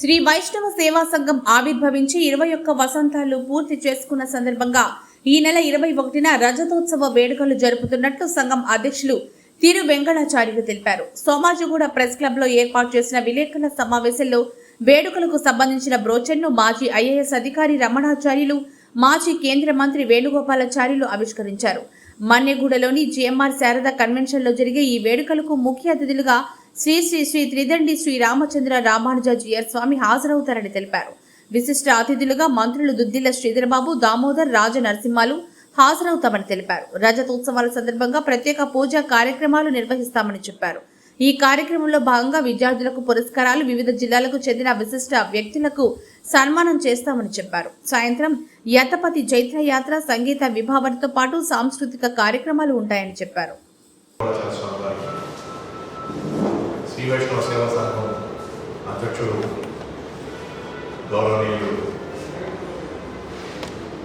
శ్రీ వైష్ణవ సేవా సంఘం ఆవిర్భవించి ఇరవై ఒక్క వసంతాలు పూర్తి చేసుకున్న సందర్భంగా ఈ నెల ఇరవై ఒకటిన రజతోత్సవ వేడుకలు జరుపుతున్నట్లు సంఘం అధ్యక్షులు తిరు వెంకటాచార్యులు తెలిపారు. సోమాజిగూడ ప్రెస్ క్లబ్లో ఏర్పాటు చేసిన విలేకరుల సమావేశంలో వేడుకలకు సంబంధించిన బ్రోచర్ను మాజీ ఐఏఎస్ అధికారి రమణాచార్యులు మాజీ కేంద్ర మంత్రి వేణుగోపాలాచార్యులు ఆవిష్కరించారు. మన్నెగూడలోని జిఎంఆర్ శారద కన్వెన్షన్లో జరిగే ఈ వేడుకలకు ముఖ్య అతిథులుగా శ్రీ శ్రీ శ్రీ త్రిదండి శ్రీ రామచంద్ర రామానుజాజియర్ స్వామి హాజరవుతారని తెలిపారు. విశిష్ట అతిథులుగా మంత్రులు దుద్దిల శ్రీధరబాబు దామోదర్ రాజ నరసింహాలు హాజరవుతామని తెలిపారు. రజతోత్సవాల సందర్భంగా ప్రత్యేక పూజా కార్యక్రమాలు నిర్వహిస్తామని చెప్పారు. ఈ కార్యక్రమంలో భాగంగా విద్యార్థులకు పురస్కారాలు వివిధ జిల్లాలకు చెందిన విశిష్ట వ్యక్తులకు సన్మానం చేస్తామని చెప్పారు. సాయంత్రం యతపతి చైత్ర యాత్ర సంగీత విభావనతో పాటు సాంస్కృతిక కార్యక్రమాలు ఉంటాయని చెప్పారు. స్వామి వైష్ణవ సేవా సంఘం అధ్యక్షుడు గౌరవనీయులు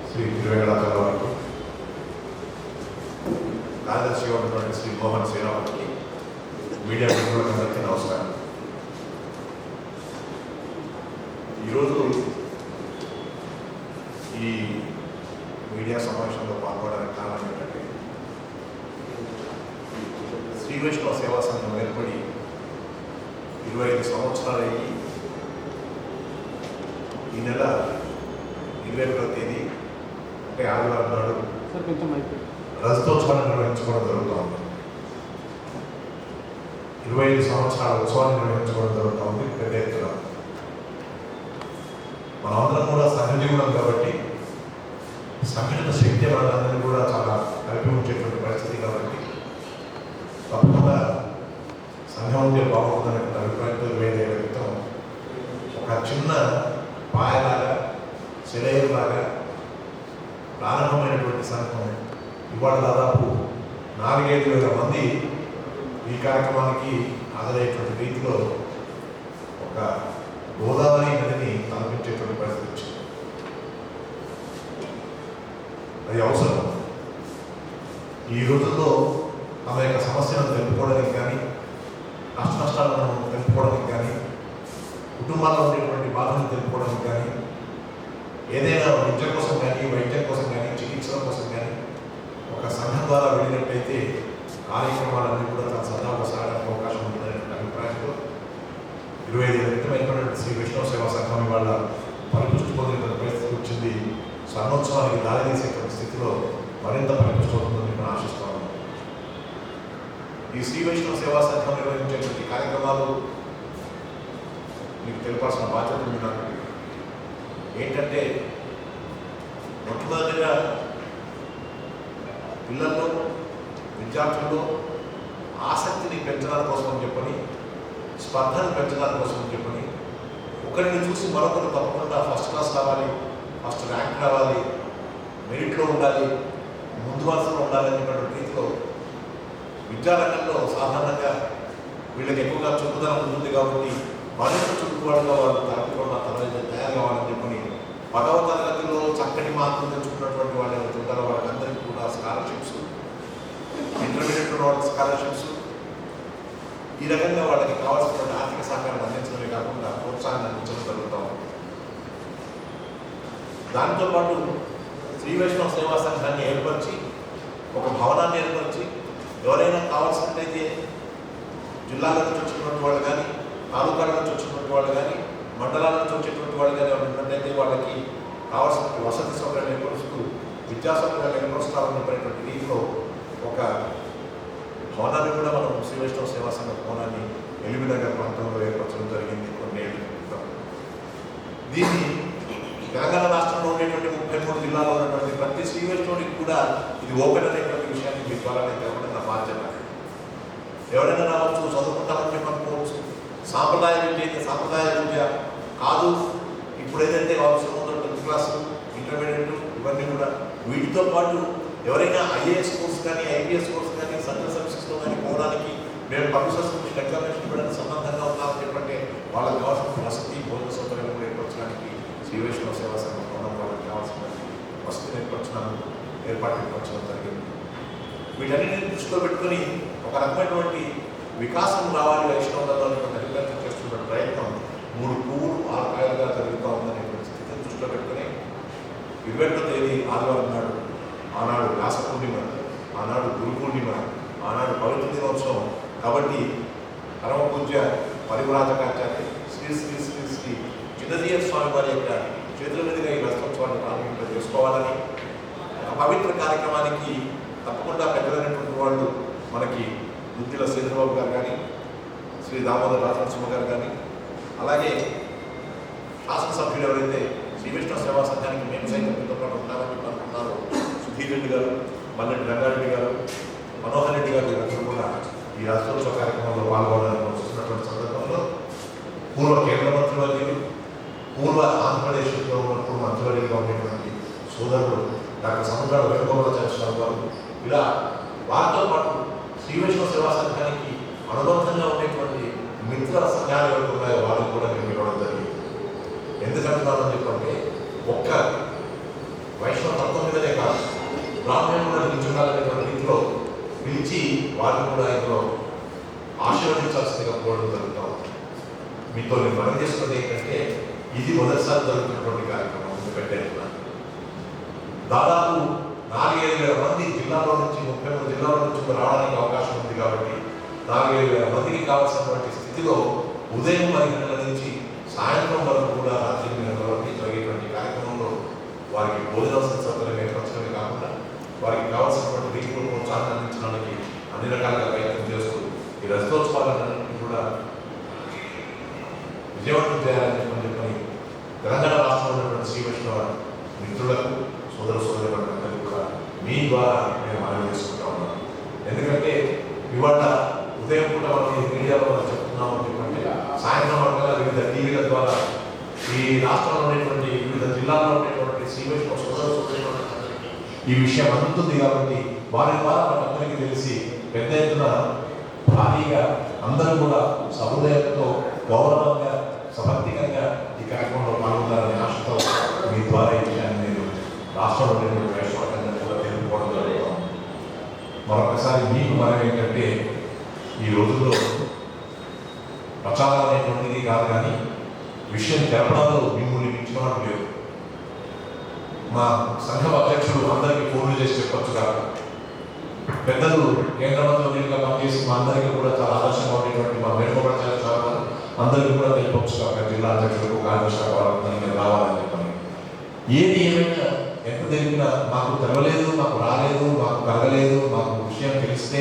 శ్రీ తిరువెంకటాచార్య వారికి కార్యదర్శిగా ఉన్నటువంటి శ్రీ మోహన్ శ్రీరావుకి మీడియా మిత్రులందరికీ నమస్కారం. ఈరోజు ఈ మీడియా సమావేశంలో పాల్గొనడానికి కారణం ఏంటంటే శ్రీ వైష్ణవ సేవా సంఘం ఏర్పడి ఇరవై ఐదు సంవత్సరాలు అయ్యి ఈ నెల ఇరవై ఒకటో తేదీ అంటే ఆదివారం నాడు సార్ కొంచెం అయిపోయింది రజతోత్సవాన్ని నిర్వహించుకోవడం జరుగుతోంది. ఇరవై ఐదు సంవత్సరాల ఉత్సవాన్ని నిర్వహించుకోవడం జరుగుతోంది. పెద్ద ఎత్తున. మనమందరం కూడా సహజీవులం కాబట్టి సంఘటిత శక్తి మనందరినీ కూడా చాలా కలిపి ఉంచేటువంటి పరిస్థితి కాబట్టి తప్పకుండా సంఘం ఉంటే బాగుంటుందనే అభిప్రాయంతో వేరే క్రితం ఒక చిన్న పాయలాగా సెలయేరులాగా ప్రారంభమైనటువంటి సంఘం ఇవాళ దాదాపు నాలుగైదు వేల మంది ఈ కార్యక్రమానికి హాజరయ్యేటువంటి రీతిలో ఒక గోదావరి నదిని తలపించేటువంటి పరిస్థితి వచ్చింది. అది అవసరం. ఈ రోజుల్లో తమ యొక్క సమస్యలను తెలుపుకోవడానికి కానీ నష్ట నష్టాలను తెలుపుకోవడానికి కానీ కుటుంబాల్లో ఉండేటువంటి బాధలను తెలుపుకోవడానికి కానీ ఏదైనా విద్య కోసం కానీ వైద్యం కోసం కానీ చికిత్సల కోసం కానీ ఒక సంఘం ద్వారా వెళ్ళినట్లయితే కార్యక్రమాలన్నీ కూడా తన సదాగా సాగడానికి అవకాశం ఉంటుందనే అభిప్రాయంతో ఇరవై ఐదు క్రితం అయినటువంటి శ్రీ విష్ణు సేవా సంఘం వాళ్ళ పరిపుష్టి పొందిన పరిస్థితి వచ్చింది. స్వర్ణోత్సవానికి దారితీసేటువంటి స్థితిలో మరింత పరిపుష్టి అవుతుందని నేను ఆశిస్తున్నాను ఈ శ్రీ వైష్ణవ సేవా సంఘం నిర్వహించేటువంటి కార్యక్రమాలు మీకు తెలిపాల్సిన బాధ్యత ఉంది నాకు. ఏంటంటే మొట్టమొదటిగా పిల్లల్లో విద్యార్థుల్లో ఆసక్తిని పెంచడం కోసం చెప్పని స్పర్ధను పెంచడం కోసం చెప్పని ఒకరిని చూసి మరొకరు తప్పకుండా ఫస్ట్ క్లాస్ రావాలి ఫస్ట్ ర్యాంక్ రావాలి మెరిట్లో ఉండాలి ముందు వరుసలో ఉండాలనేటువంటి రీతిలో విద్యారంగంలో సాధారణంగా వీళ్ళకి ఎక్కువగా చురుకుదనం ఉంటుంది కాబట్టి మరింత చురుకువాడుగా వాళ్ళు తరపుకుండా తయారు కావాలని చెప్పని పదవ తరగతిలో చక్కటి మార్కులు తెచ్చుకున్నటువంటి వాళ్ళు ఎవరు ఉంటారో ఇంటర్మీడియట్ వాళ్ళకి స్కాలర్షిప్స్ ఈ రకంగా వాళ్ళకి కావాల్సినటువంటి ఆర్థిక సహకారం అందించడమే కాకుండా ప్రోత్సాహాన్ని అందించడం జరుగుతూ దాంతో పాటు శ్రీ వైష్ణవ సేవా సంఘాన్ని ఏర్పరిచి ఒక భవనాన్ని ఏర్పరిచి ఎవరైనా కావాల్సినట్టయితే జిల్లాల నుంచి వచ్చినటువంటి వాళ్ళు కానీ తాలూకాల నుంచి వచ్చినటువంటి వాళ్ళు కానీ మండలాల నుంచి వచ్చేటువంటి వాళ్ళు కానీ ఉన్నట్టయితే వాళ్ళకి కావాల్సిన వసతి సౌకర్యాలు ఏర్పరుస్తూ విద్యా సౌకర్యాలు ఏర్పరుస్తామనేటువంటి రీతిలో ఒక భవనాన్ని కూడా మనం శ్రీ వైష్ణవ సేవా సంఘ భవనాన్ని ఎలిమినగర్ ప్రాంతంలో ఏర్పరచడం జరిగింది కొన్ని ఏళ్ళ క్రితం. దీన్ని తెలంగాణ రాష్ట్రంలో ఉండేటువంటి ముప్పై మూడు జిల్లాలో ఉన్నటువంటి ప్రతి శ్రీ వైష్ణవుడికి కూడా ఇది ఓపెన్ అనేటువంటి విషయాన్ని మీ ద్వారా నేను నా బాధ్యత ఎవరైనా రావచ్చు చదువుకుంటామని అనుకోవచ్చు సాంప్రదాయ విద్య అయితే సాంప్రదాయ విద్య కాదు. ఇప్పుడు ఏదైతే అవసరం ఉందో టెన్త్ క్లాస్ ఇంటర్మీడియట్ ఇవన్నీ కూడా వీటితో పాటు ఎవరైనా ఐఏఎస్ కోర్స్ కానీ ఐపీఎస్ కోర్స్ కానీ సంబంధమైన పోవడానికి మేము పరిశోధించి ఎగ్జామినేషన్ ఇవ్వడానికి సంబంధంగా ఉన్నామని చెప్పంటే వాళ్ళ కావాల్సిన వసతి భోజన సౌకర్యం కూడా ఏర్పరచడానికి శ్రీ వైష్ణవ సేవా సంఘం వాళ్ళకి కావాల్సిన వసతి ఏర్పరచడానికి ఏర్పాటు ఏర్పరచడం జరిగింది. వీటన్నిటిని దృష్టిలో పెట్టుకుని ఒక రకమైనటువంటి వికాసం రావాలి వైష్ణవులలో దళితులకు చేస్తున్న ప్రయత్నం మూడు పూలు ఆలకాయలుగా జరుగుతూ ఉందనేటువంటి స్థితిని దృష్టిలో పెట్టుకుని ఇరవై తేదీ ఆదివారం నాడు ఆనాడు వ్యాస పూర్ణిమ ఆనాడు గురు పూర్ణిమ ఆనాడు పవిత్ర దినోత్సవం. కాబట్టి పరమ పూజ్య పరివ్రాజకాచార్య శ్రీ శ్రీ శ్రీ శ్రీ చిన్నదీయ స్వామి వారి యొక్క చేతుల మీదుగా ఈ రథోత్సవాన్ని ప్రారంభింప చేసుకోవాలని పవిత్ర కార్యక్రమానికి తప్పకుండా పెద్దలైనటువంటి వాళ్ళు మనకి బుద్ధిల శ్రీధరబాబు గారు కానీ శ్రీ దామోదర్ రాజనరసింహ గారు కానీ అలాగే శాసనసభ్యులు ఎవరైతే శ్రీ విష్ణు సేవా సంఘానికి మేము సైతం మీతో పాటు అనుకున్నారు సుధీర్ రెడ్డి గారు మల్లెడ్డి రంగారెడ్డి గారు మనోహర్ రెడ్డి గారు వీరందరూ కూడా ఈ రాష్ట్రోత్సవ కార్యక్రమంలో పాల్గొనాలని వస్తున్నటువంటి సందర్భంలో పూర్వ కేంద్ర మంత్రివర్యులు పూర్వ ఆంధ్రప్రదేశ్లో ఉన్నప్పుడు మంత్రివర్యులుగా ఉండేటువంటి సోదరుడు డాక్టర్ సముద్రాల వేణుగోపాలాచార్య గారు ఇలా వారితో పాటు శ్రీ వైష్ణవ సేవా సంఘానికి అనుబంధంగా ఉండేటువంటి మిత్ర సంఘాలు ఉన్నాయో వాళ్ళకి కూడా మేము ఇవ్వడం జరిగింది ఎందుకంటున్నానని చెప్పంటే ఒక్క వైష్ణవ తత్వం మీదనే కాదు బ్రాహ్మణులు కూడా నిల్చుండాలనేటువంటి రీతిలో పిలిచి వారిని కూడా ఇందులో ఆశీర్వదించాల్సిందిగా కోరడం జరుగుతూ ఉంది మీతో నేను మనం చేసుకున్నది ఏంటంటే ఇది మొదటిసారి జరుగుతున్నటువంటి కార్యక్రమం ఎందుకంటే దాదాపు నాలుగైదు వేల మంది జిల్లాలో నుంచి ముప్పై మూడు జిల్లాల నుంచి రావడానికి అవకాశం ఉంది కాబట్టి నాలుగైదు వేల మందికి కావాల్సినటువంటి స్థితిలో ఉదయం పది గంటల నుంచి సాయంత్రం వరకు కూడా రాత్రి ఎనిమిది గంటల వరకు జరిగేటువంటి కార్యక్రమంలో వారికి భోజనం సౌకర్యం ఏర్పరచడమే కాకుండా వారికి కావాల్సినటువంటి రీతిలో ప్రోత్సాహం అందించడానికి అన్ని రకాలుగా ప్రయత్నం చేస్తూ ఈ రజతోత్సవాలన్నింటినీ కూడా విజయవంతం చేయాలని చెప్పని చెప్పని తెలంగాణ రాష్ట్రంలో ఉన్నటువంటి శ్రీ వైష్ణవ మిత్రులకు సోదర సోదరులందరికీ కూడా మీ ద్వారా నేను మనవి చేసుకుంటా ఉన్నాను ఎందుకంటే ఇవాళ ఉదయం పూట మనం ఈ మీడియాలో మనం చెప్తున్నాం అని సాయంత్రం వరకు వివిధ టీవీల ద్వారా ఈ రాష్ట్రంలో ఉన్నటువంటి వివిధ జిల్లాల్లో ఉన్నటువంటి శ్రీ సోదరులందరికీ ఈ విషయం అందుతుంది కాబట్టి వారి ద్వారా మనందరికీ తెలిసి పెద్ద ఎత్తున భారీగా అందరూ కూడా సహృదయంతో గౌరవంగా సమర్థికంగా ఈ కార్యక్రమంలో పాల్గొంటారనే ఆశతో మీ ద్వారా ఈ విషయాన్ని నేను రాష్ట్రంలో ఉన్నటువంటి వేషవర్గంగా కూడా తెలుపుకోవడం జరుగుతాం మరొకసారి మీకు మనం ఏంటంటే ఈ రోజుల్లో ప్రచారం అనేటువంటిది కాదు కానీ విషయం తెలపడంలో మిమ్మల్ని మించిన లేదు. మా సంఘం అధ్యక్షుడు అందరికీ ఫోన్లు చేసి చెప్పొచ్చు కాదు. పెద్దలు కేంద్ర మంత్రులుగా పనిచేసి మా అందరికీ కూడా చాలా ఆదర్శంగా ఉండేటువంటి మా వెనుకబడిన చాలా అందరికీ కూడా తెలిపొచ్చు కాక జిల్లా అధ్యక్షులకు కాంగ్రెస్ శాఖ వాళ్ళందరికీ రావాలని చెప్పని. ఏది ఏమైనా ఎంత తెలిపినా మాకు తెలవలేదు మాకు రాలేదు మాకు కలగలేదు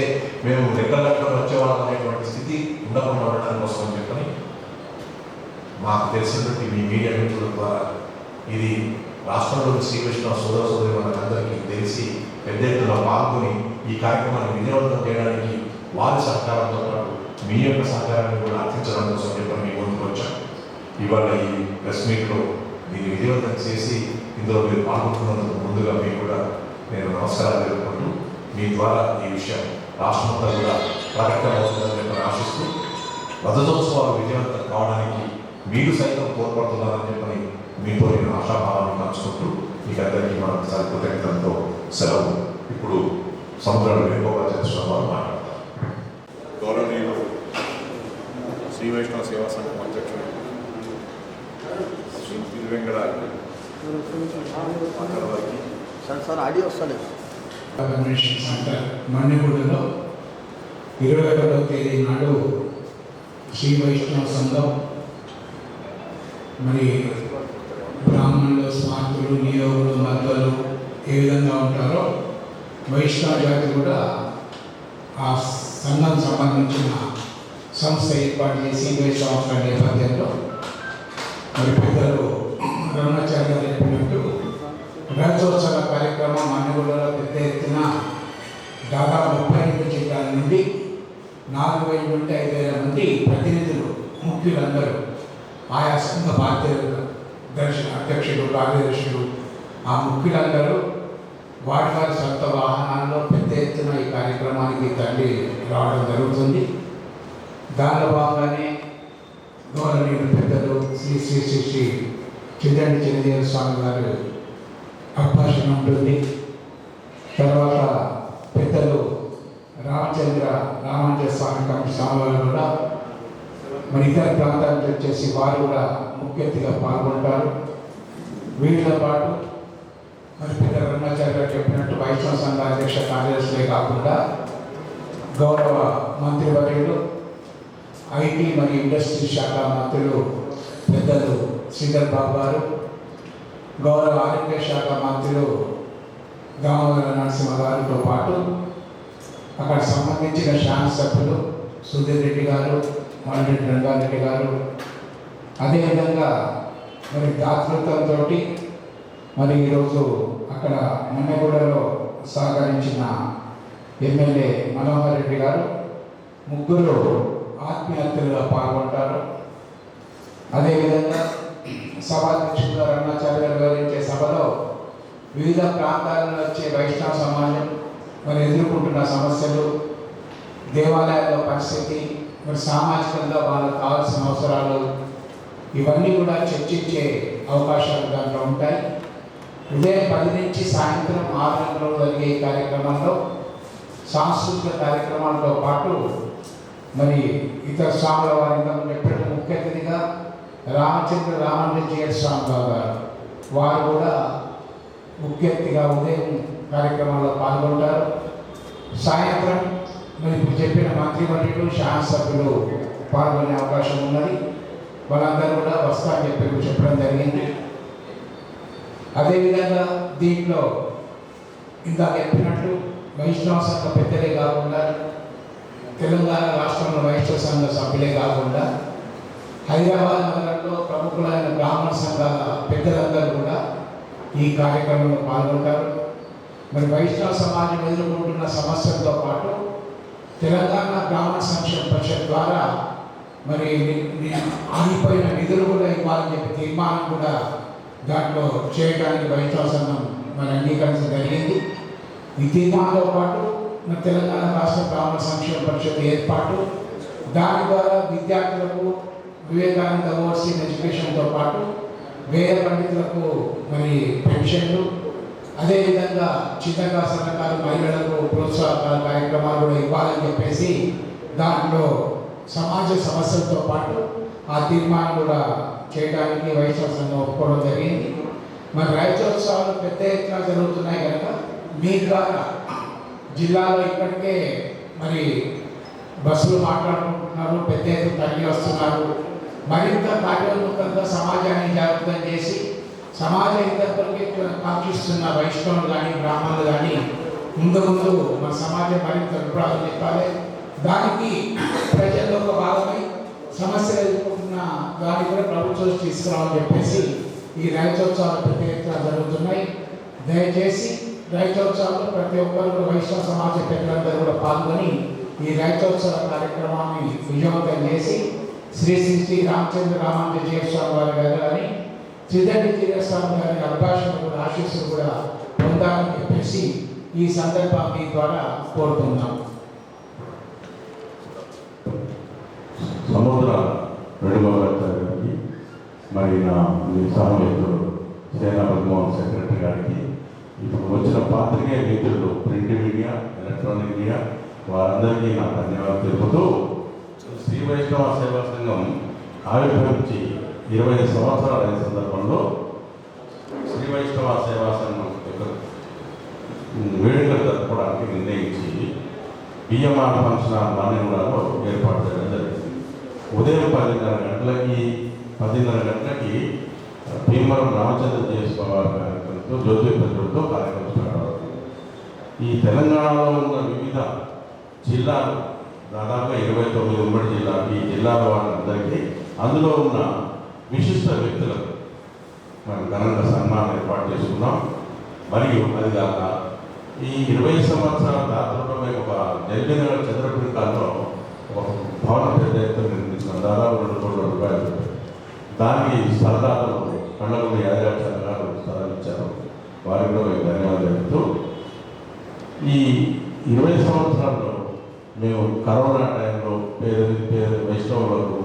చేస్తే మేము రెక్కల లెక్కలు వచ్చేవాళ్ళం అనేటువంటి స్థితి ఉండకుండా ఉండడం కోసం అని చెప్పని మాకు తెలిసినటువంటి మీ మీడియా మిత్రుల ద్వారా ఇది రాష్ట్రంలోని శ్రీకృష్ణ సోదర సోదరి మనందరికీ తెలిసి పెద్ద ఎత్తున పాల్గొని ఈ కార్యక్రమాన్ని విజయవంతం చేయడానికి వారి సహకారంతో పాటు మీ యొక్క సహకారాన్ని కూడా అర్థించడం కోసం చెప్పని మీ ముందుకు వచ్చాం. ఇవాళ ఈ ప్రెస్ మీట్లో దీన్ని విజయవంతం చేసి ఇందులో మీరు పాల్గొంటున్నందుకు ముందుగా మీకు కూడా నేను నమస్కారాలు తెలుపుకుంటూ మీ ద్వారా ఈ విషయాన్ని రాష్ట్రమంతా కూడా ప్రకటమవుతుందని చెప్పని ఆశిస్తూ రథోత్సవాలు విజయవంతం కావడానికి మీరు సైతం తోడ్పడుతున్నారని చెప్పని మీతో నేను ఆశాభావాన్ని పంచుకుంటూ మీకు అందరికీ మరొకసారి కృతజ్ఞతలతో సెలవు. ఇప్పుడు సముద్రాలు వేణుగోపాల వారు మాట్లాడతారు. గౌరవనీయులు శ్రీ వైష్ణవ సేవా సంఘం అధ్యక్షుడు శ్రీ తిరువెంకట అక్కడ వారికి సార్ సార్ ఆడియో వస్తలేదు. కన్వెన్షన్ సెంటర్ మన్నెగూడలో ఇరవై ఒకటో తేదీ నాడు శ్రీ వైష్ణవ సంఘం మరి బ్రాహ్మణులు స్మార్తులు నియోగులు మద్దలు ఏ విధంగా ఉంటారో వైష్ణవ జాతి కూడా ఆ సంఘం సంబంధించిన సంస్థ ఏర్పాటు చేసి ఇరవై సంవత్సరాల నేపథ్యంలో మరి పెద్దలు రమణాచార్య గారు చెప్పినట్టు రథోత్సవ కార్యక్రమం మన్నగూడలో పెద్ద ఎత్తున దాదాపు ముప్పై రెండు జిల్లాల నుండి నాలుగు వేల నుండి ఐదు వేల మంది ప్రతినిధులు ముఖ్యులందరూ ఆయా సంఘ బాధ్యులు దర్శన అధ్యక్షులు కార్యదర్శులు ఆ ముఖ్యులందరూ వాటి వారి సొంత వాహనాల్లో పెద్ద ఎత్తున ఈ కార్యక్రమానికి తల్లి రావడం జరుగుతుంది. దానిలో భాగంగానే గౌరవనీయులు పెద్దలు శ్రీ శ్రీ శ్రీ శ్రీ చిద్దండి చిరంజీవి స్వామి గారు అభాషణ ఉంటుంది తర్వాత పెద్దలు రామచంద్ర రామాంజ స్వామి కమిటీ స్వామివారు కూడా. మరి ఇతర ప్రాంతాల నుంచి వచ్చేసి వారు కూడా ముఖ్య అతిథిగా పాల్గొంటారు. వీటితో పాటు మరి పెద్ద బ్రహ్మచారి గారు చెప్పినట్టు వైష్ణవ సంఘ అధ్యక్ష కార్యదర్శులే కాకుండా గౌరవ మంత్రివర్యులు ఐటీ మరియు ఇండస్ట్రీ శాఖ మంత్రులు పెద్దలు శ్రీధర్ బాబు గారు గౌరవ ఆరోగ్య శాఖ మంత్రులు దామోదర నరసింహ గారితో పాటు అక్కడ సంబంధించిన శాసనసభ్యులు సుధీర్ రెడ్డి గారు మల్రెడ్డి రంగారెడ్డి గారు. అదేవిధంగా మరి దాతృత్వంతో మరి ఈరోజు అక్కడ మన్నెగూడలో సహకరించిన ఎమ్మెల్యే మనోహర్ రెడ్డి గారు ముగ్గురు ఆత్మీయతలుగా పాల్గొంటారు. అదేవిధంగా సభాధ్యక్షుడు రణాచార్య గారు వివరించే సభలో వివిధ ప్రాంతాల వచ్చే వైష్ణవ సమాజం మరి ఎదుర్కొంటున్న సమస్యలు దేవాలయాల పరిస్థితి మరి సామాజికంగా వాళ్ళకు కావాల్సిన అవసరాలు ఇవన్నీ కూడా చర్చించే అవకాశాలు దాంట్లో ఉంటాయి. ఉదయం పది నుంచి సాయంత్రం ఆరు గంటల జరిగే ఈ కార్యక్రమంలో సాంస్కృతిక కార్యక్రమాలతో పాటు మరి ఇతర స్వాముల వారి ఇంతకు ముఖ్య అతిథిగా రామచంద్ర రామానుజీయ స్వామి బాబు గారు వారు కూడా ముఖ్య ఉదయం కార్యక్రమంలో పాల్గొంటారు. సాయంత్రం మరి ఇప్పుడు చెప్పిన మంత్రివర్యులు శాసనసభ్యులు పాల్గొనే అవకాశం ఉన్నది. వాళ్ళందరూ కూడా వస్తారని చెప్పి చెప్పడం జరిగింది. అదేవిధంగా దీంట్లో ఇందాక చెప్పినట్లు వైష్ణవ సంఘ పెద్దలే కాకుండా తెలంగాణ రాష్ట్రంలో వైష్ణవ సంఘ సభ్యులే కాకుండా హైదరాబాద్ నగరంలో ప్రముఖులైన బ్రాహ్మణ సంఘాల పెద్దలందరూ కూడా ఈ కార్యక్రమంలో పాల్గొంటారు. మరి వైష్ణవ సమాజం ఎదుర్కొంటున్న సమస్యలతో పాటు తెలంగాణ బ్రాహ్మణ సంక్షేమ పరిషత్ ద్వారా మరి ఆగిపోయిన నిధులు కూడా ఇవ్వాలని చెప్పి తీర్మానం కూడా దాంట్లో చేయడానికి వైష్ణవ సంఘం మరి అంగీకరించడం జరిగింది. ఈ తీర్మానంతో పాటు మరి తెలంగాణ రాష్ట్ర బ్రాహ్మణ సంక్షేమ పరిషత్ ఏర్పాటు దాని ద్వారా విద్యార్థులకు వివేకానంద ఓవర్సీస్ ఎడ్యుకేషన్తో పాటు వేద పండితులకు మరి పెన్షన్లు అదేవిధంగా చిన్నగా సన్నకారు మహిళలకు ప్రోత్సాహకాల కార్యక్రమాలు కూడా ఇవ్వాలని చెప్పేసి దాంట్లో సమాజ సమస్యలతో పాటు ఆ తీర్మానం కూడా చేయడానికి వైశ్వ సంఘం ఒప్పుకోవడం జరిగింది. మరి రైతోత్సవాలు పెద్ద ఎత్తున జరుగుతున్నాయి కనుక మీ ద్వారా జిల్లాలో ఇప్పటికే మరి బస్సులు మాట్లాడుకుంటున్నారు పెద్ద ఎత్తున తరలి వస్తున్నారు. మరింత కార్యోన్ముఖంగా సమాజాన్ని జాగ్రత్తం చేసి సమాజ హితపరికి కాంక్షిస్తున్న వైష్ణవులు కానీ బ్రాహ్మణులు కానీ ముందు ముందు మన సమాజం మరింత అభిప్రాయం చెప్పాలి. దానికి ప్రజల్లో ఒక భాగమై సమస్యలు ఎదుర్కొంటున్న దాన్ని కూడా ప్రభుత్వం తీసుకురావాలని చెప్పేసి ఈ రైతోత్సవాలు పెద్ద ఎత్తున జరుగుతున్నాయి. దయచేసి రైతోత్సవాల్లో ప్రతి ఒక్కరు కూడా వైష్ణవ సమాజ పెద్దలందరూ కూడా పాల్గొని ఈ రైతోత్సవ కార్యక్రమాన్ని విజయవంతం చేసి శ్రీ శ్రీ శ్రీ రామచంద్ర రామాంజయ స్వామి వారి గారు కానీ త్రిదండి తీరస్వామి గారి అభిభాషణ కూడా ఆశీస్సులు కూడా పొందాలని చెప్పేసి ఈ సందర్భాన్ని ద్వారా కోరుతున్నాం సముద్ర వేణుగోపాల్ గారికి మరి నా మీ సహమిత్రుడు సేనా పద్మోహన్ సెక్రటరీ గారికి ఇప్పుడు వచ్చిన పాత్రికే మిత్రులు ప్రింట్ మీడియా ఎలక్ట్రానిక్ మీడియా వారందరికీ నా ధన్యవాదాలు తెలుపుతూ శ్రీ వైష్ణవ సేవా సంఘం ఆవిర్భవించి ఇరవై ఐదు సంవత్సరాలు అయిన సందర్భంలో శ్రీ వైష్ణవ సేవా సంఘం యొక్క వేడుకలు జరుపుకోవడానికి నిర్ణయించి బియ్యమాన ఫంక్షన్ హాల్ ఏర్పాటు చేయడం జరిగింది. ఉదయం పదిన్నర గంటలకి పదిన్నర గంటలకి భీమవరం రామచంద్ర చేసుకోవాలి కార్యక్రమంతో జ్యోతి ప్రజలతో కార్యక్రమం స్టార్ట్ అవుతుంది. ఈ తెలంగాణలో ఉన్న వివిధ జిల్లాలు దాదాపు ఇరవై తొమ్మిది ఉమ్మడి జిల్లా ఈ జిల్లాల వాళ్ళందరికీ అందులో ఉన్న విశిష్ట వ్యక్తులకు మనం ఘనంగా సన్మానం ఏర్పాటు చేసుకున్నాం. మరియు అది కాక ఈ ఇరవై సంవత్సరాల దాదాపు మేము ఒక నెల్లినగర్ చంద్రపురికాల్లో ఒక భవన పెద్ద ఎత్తున నిర్మించిన దాదాపు రెండు కోట్ల రూపాయలు. దానికి సరదాలు కళ్ళగుండి యాదగాచార్య గారు స్థలం ఇచ్చారు. వారికి కూడా మేము ధన్యవాదాలు చెబుతూ ఈ ఇరవై సంవత్సరాల్లో మేము కరోనా టైంలో పేద పేద వైష్ణవులకు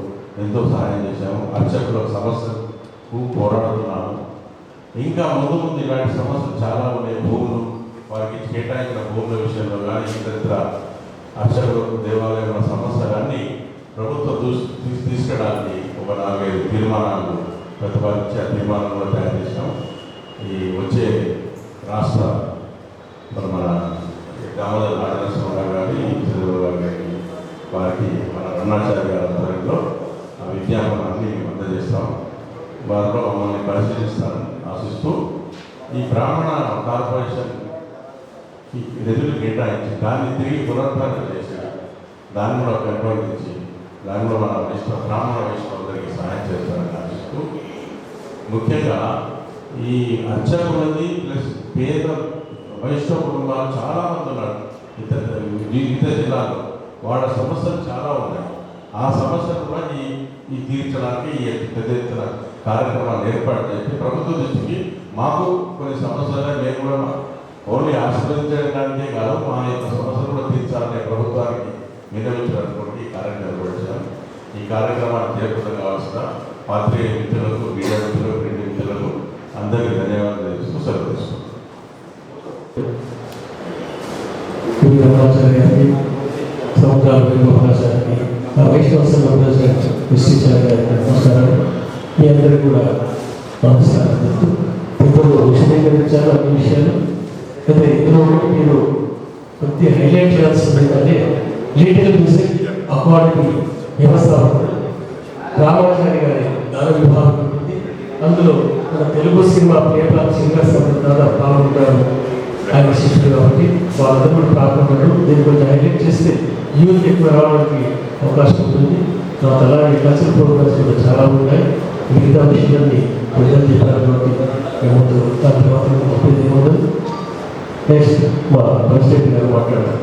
ఎంతో సహాయం చేశాము. అర్చకుల సమస్యకు పోరాడుతున్నాము. ఇంకా ముందు ముందు ఇలాంటి సమస్యలు చాలా ఉన్నాయి. భూములు వారికి కేటాయించిన భూముల విషయంలో కానీ ఇతర అర్చకులకు దేవాలయంలో సమస్యలన్నీ ప్రభుత్వ దృష్టి తీసు తీసుకెళ్ళడానికి ఒక నాలుగైదు తీర్మానాలు ప్రతిపాదించే తీర్మానం కూడా తయారు చేసాం ఈ వచ్చే రాష్ట్ర మన దామోదర్ నాగేశ్వరరావు గారి చంద్రబాబు గారి వారికి మన అరుణాచార్య గారి ఆధ్వర్యంలో ఆ విజ్ఞాపనాన్ని అందజేస్తాం. వారిలో మమ్మల్ని పరిశీలిస్తారని ఆశిస్తూ ఈ బ్రాహ్మణ కార్పొరేషన్ నిధులు కేటాయించి దాన్ని తిరిగి పునరుద్ధరణ చేసి దాన్ని కూడా పెంపొందించి దానిలో మన వైష్ణవ బ్రాహ్మణ వైష్ణవులకి సహాయం చేస్తారని ఆశిస్తూ ముఖ్యంగా ఈ అర్చకులది ప్లస్ పేద వైష్ణవ కుటుంబాలు చాలా మంది ఉన్నారు ఇతర ఇతర జిల్లాలో వాళ్ళ సమస్యలు చాలా ఉన్నాయి. ఆ సమస్యలు కూడా ఈ ఈ తీర్చడానికి ఈ పెద్ద ఎత్తున కార్యక్రమాలు ఏర్పాటు చేసి ప్రభుత్వ దృష్టికి మాకు కొన్ని సమస్యలు మేము కూడా ఓన్లీ ఆశీర్వదించడానికే కాదు మా యొక్క సమస్యలు కూడా తీర్చాలనే ప్రభుత్వానికి విన్నవించడానికి ఈ కార్యక్రమం కూడా ఈ కార్యక్రమాన్ని చేపట్టడం కావాల్సిన పాత్రికేయ మిత్రులకు ప్రింట్ మిత్రులకు అందరికీ ధన్యవాదాలు తెలుస్తూ సెలవు తీసుకుంటాం కుడి రమణాచార్య గారికి సముద్రాల వేణుగోపాలాచార్యకి ఆ వైష్ణవ సంఘం ప్రెసిడెంట్ విశ్వచార్య నమస్కారం మీ అందరూ కూడా నమస్కారం చెప్తూ ఇప్పుడు విశదీకరించారు అన్ని విషయాలు అయితే ఇందులో కూడా మీరు కొద్దిగా హైలైట్ చేయాల్సింది ఏంటంటే లిటిల్ మ్యూజిక్ అకాడమీ వ్యవస్థాపకుడు రామాచారి గారి దాన విభాగం ఉంటుంది అందులో మన తెలుగు సినిమా ప్లేబ్యాక్ సింగర్ అందరూ దాదాపు పాల్గొంటారు ఆయన శిష్యులు కాబట్టి వాళ్ళందరూ కూడా ప్రారంభమయ్యారు దీన్ని కొంచెం హైలైట్ చేస్తే యూత్ ఎక్కువ రావడానికి అవకాశం ఉంటుంది తర్వాత అలాగే కల్చరల్ ప్రోగ్రామ్స్ కూడా చాలా ఉన్నాయి. మిగతా విషయాన్ని ప్రజలు చెప్పారు కాబట్టి మేము దాని తర్వాత నెక్స్ట్ మా ప్రెసిడెంట్ గారు మాట్లాడారు.